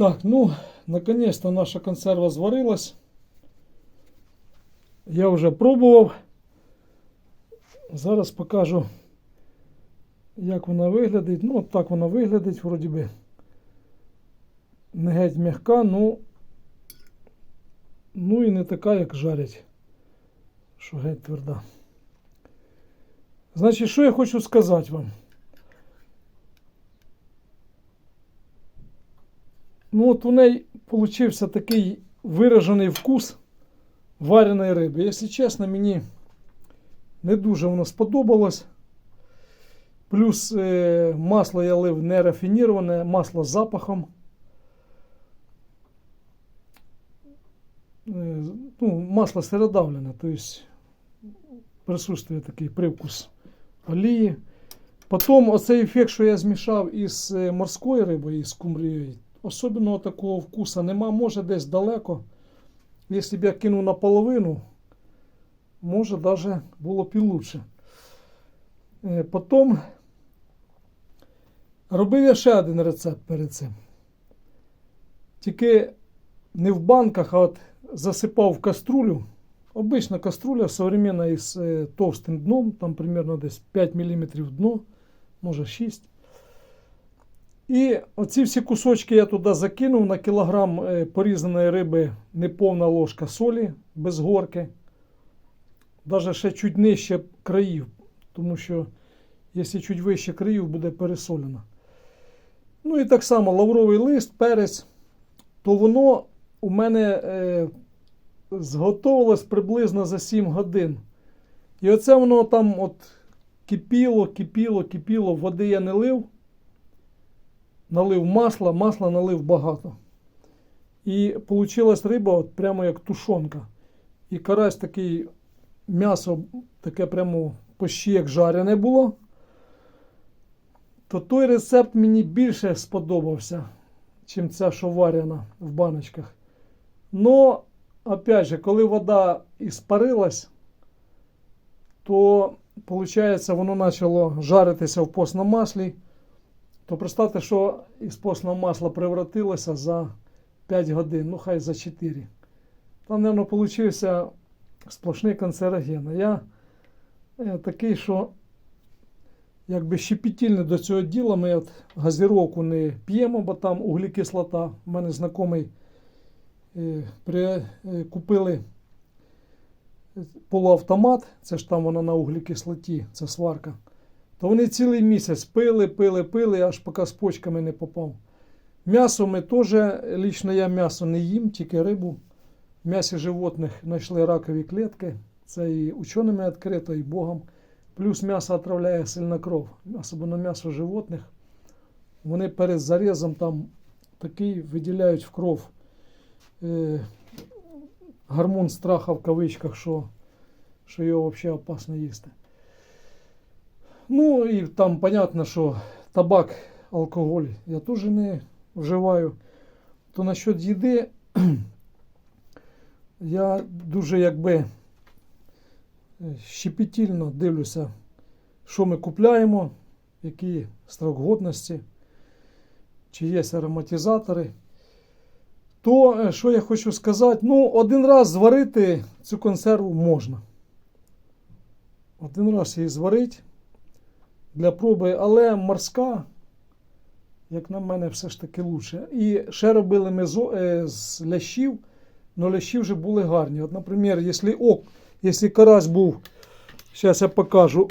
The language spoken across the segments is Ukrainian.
Так, ну, наконец-то наша консерва зварилась. Я вже пробував. Зараз покажу, як вона виглядить. Ну, от так вона виглядить, вроді би. Не геть м'яка, ну, ну і не така, як жарять, що геть тверда. Значить, що я хочу сказати вам? Ну, от у неї получився такий виражений вкус вареної риби. Якщо чесно, мені не дуже воно сподобалось. Плюс е, масло я лив не рафініроване, масло з запахом. Е, ну, масло сиродавлене, тобто присутствує такий привкус олії. Потім оцей ефект, що я змішав із е, морською рибою, із кумрією, особливого такого вкуса нема, може десь далеко. Якщо б я кинув наполовину, може даже було б і лучше. Е, Потім робив я ще один рецепт перед цим. Тільки не в банках, а от засипав в каструлю. Обична каструля современна із е, товстим дном, там примерно десь 5 мм дно, може 6 І оці всі кусочки я туди закинув на кілограм е, порізаної риби неповна ложка солі без горки. Навіть ще чуть нижче країв, тому що якщо чуть вище країв, буде пересолено. Ну і так само лавровий лист, перець, то воно у мене е, зготовилось приблизно за 7 годин. І оце воно там от кипіло, кипіло, кипіло, води я не лив. Налив масла, масла налив багато. І вийшла риба от прямо як тушонка. І карась такий м'ясо таке прямо почти як жарене було. То той рецепт мені більше сподобався, чим ця, що в баночках. Но, опять же, коли вода іспарилась, то, виходить, воно почало жаритися в постному маслі. То представте, що із постного масла превратилося за 5 годин, ну хай за 4. Там, мабуть, получився сплошний канцероген. Я е, такий, що якби щепетільний до цього діла, ми от газіровку не п'ємо, бо там углекислота. У мене знайомий е, е, купили полуавтомат, це ж там вона на углекислоті, це сварка. То вони цілий місяць пили, пили, пили, аж поки з почками не попав. М'ясо ми теж, лічно я м'ясо не їм, тільки рибу. В м'ясі животних знайшли ракові клітки. Це і ученими відкрито, і Богом. Плюс м'ясо отравляє сильно кров. Особливо м'ясо животних. Вони перед зарізом там такий виділяють в кров е, гормон страха в кавичках, що, що його взагалі опасно їсти. Ну і там понятно, що табак, алкоголь я теж не вживаю. То насчет їди я дуже якби е, щепетільно дивлюся, що ми купляємо, які строк годності, чи є ароматизатори. То, е, що я хочу сказати, ну, один раз зварити цю консерву можна. Один раз її зварити для проби, але морська, як на мене, все ж таки лучше. І ще робили ми з, е, з лящів, але лящі вже були гарні. От, наприклад, якщо ок, якщо карась був, зараз я покажу,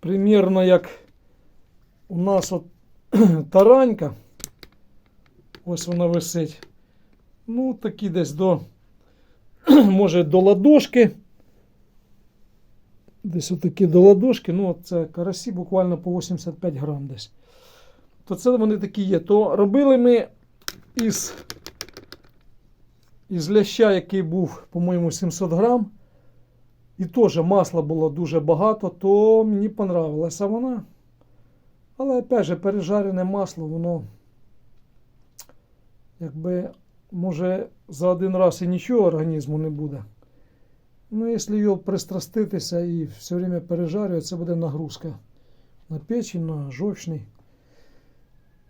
примірно як у нас от таранька, ось вона висить. Ну, такі десь до, може, до ладошки. Десь отакі до ладошки, ну це карасі буквально по 85 грам десь. То це вони такі є. То робили ми із із ляща, який був, по-моєму, 700 грам. І теж масла було дуже багато, то мені понравилася вона. Але опять же, пережарене масло, воно якби може за один раз і нічого організму не буде. Ну, якщо його пристраститися і все время пережарювати, це буде нагрузка на печень, на жовчний.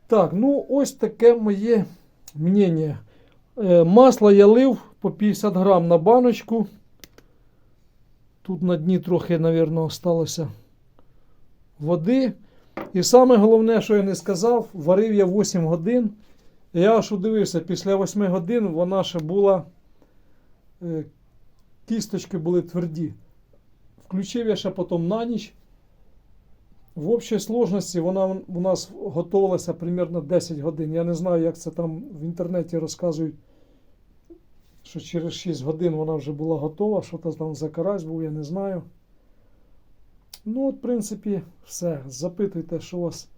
Так, ну ось таке моє мнення. Е, Масло я лив по 50 грам на баночку. Тут на дні трохи, мабуть, осталося води. І саме головне, що я не сказав, варив я 8 годин. Я аж удивився, після 8 годин вона ще була. Кісточки були тверді. Включив я ще потім на ніч. В общій сложності вона у нас готувалася примерно 10 годин. Я не знаю, як це там в інтернеті розказують, що через 6 годин вона вже була готова, що то там за карась був, я не знаю. Ну, от, в принципі, все. Запитуйте, що вас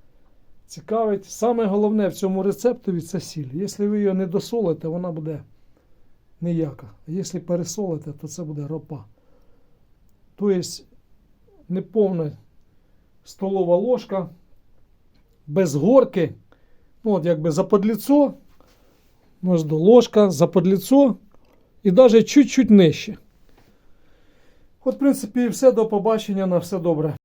цікавить. Саме головне в цьому рецептові це сіль. Якщо ви її не досолите, вона буде ніяка. Якщо пересолите, то це буде ропа. Тобто, неповна столова ложка, без горки. Ну, от якби за подліцо, ложка, за подліцо і навіть чуть-чуть нижче. От, в принципі, і все. До побачення. На все добре.